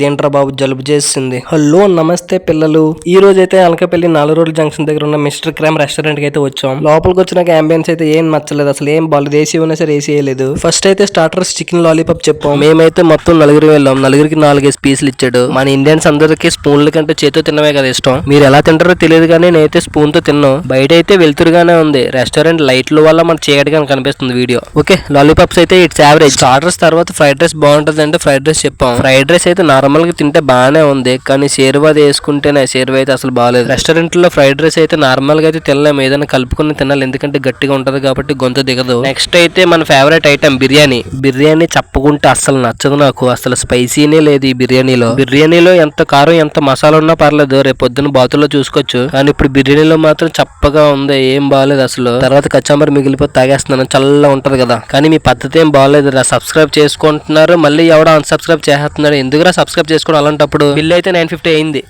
దేంట్రా బాబు జలుబు చేసింది. హలో నమస్తే పిల్లలు. ఈ రోజు అయితే అలకపల్లి నాలుగు రోడ్ల జంక్షన్ దగ్గర ఉన్న మిస్టర్ క్రామ్ రెస్టారెంట్కి అయితే వచ్చాం. లోపలికి వచ్చినాక అంబియన్స్ అయితే ఏం నచ్చలేదు. అసలు ఏం బాగాలేదు ఏసీ ఉన్నా సరే ఏసీ లేదు ఫస్ట్ అయితే స్టార్టర్స్ చికెన్ లాలీపాప్ చెప్పాం. మేమైతే మొత్తం నలుగురు వెళ్ళాం. నలుగురికి నాలుగైదు పీసులు ఇచ్చాడు. మన ఇండియన్స్ అందరికి స్పూన్ల కంటే చేతితో తినమే కదా ఇష్టం. మీరు ఎలా తింటారో తెలియదు కానీ నేనైతే స్పూన్తో తిన్నాం. బయట అయితే వెళ్తురుగానే ఉంది. రెస్టారెంట్ లైట్ల వల్ల మన చీకటిగా కనిపిస్తుంది వీడియో. ఓకే లాలీపాప్స్ అయితే ఇట్స్ యావరేజ్ స్టార్టర్స్ తర్వాత ఫ్రైడ్ రైస్ బాగుంటుంది అంటే ఫ్రైడ్ రైస్ చెప్పాం. ఫ్రైడ్ రైస్ అయితే నా నార్మల్గా తింటే బాగానే ఉంది కానీ షేర్వాది వేసుకుంటేనే షేర్వా అయితే అసలు బాగాలేదు రెస్టారెంట్లో ఫ్రైడ్ రైస్ అయితే నార్మల్గా అయితే తినలేము ఏదైనా కలుపుకుని తినాలి ఎందుకంటే గట్టిగా ఉంటుంది కాబట్టి గొంతు దిగదు. నెక్స్ట్ అయితే మన ఫేవరెట్ ఐటమ్ బిర్యానీ. బిర్యానీ చెప్పకుంటే అసలు నచ్చదు నాకు అసలు స్పైసీనే లేదు ఈ బిర్యానీలో. బిర్యానీలో ఎంత కారం ఎంత మసాలా ఉన్నా పర్లేదు రేపు పొద్దున్న బాతుల్లో చూసుకోవచ్చు కానీ ఇప్పుడు బిర్యానీలో మాత్రం చప్పగా ఉంది ఏం బాగాలేదు అసలు. తర్వాత కచ్చాంబర్ మిగిలిపోతే తాగేస్తున్నాను చల్లగా ఉంటది కదా. కానీ మీ పద్ధతి ఏం బాగాలేదు రా సబ్స్క్రైబ్ చేసుకుంటున్నారు మళ్ళీ ఎవడో అన్సబ్స్క్రైబ్ ఎందుకు ఎందుకురా సబ్స్క్రైబ్ చేసుకోవడం అలాంటప్పుడు బిల్ అయితే నైన్ ఫిఫ్టీ అయింది.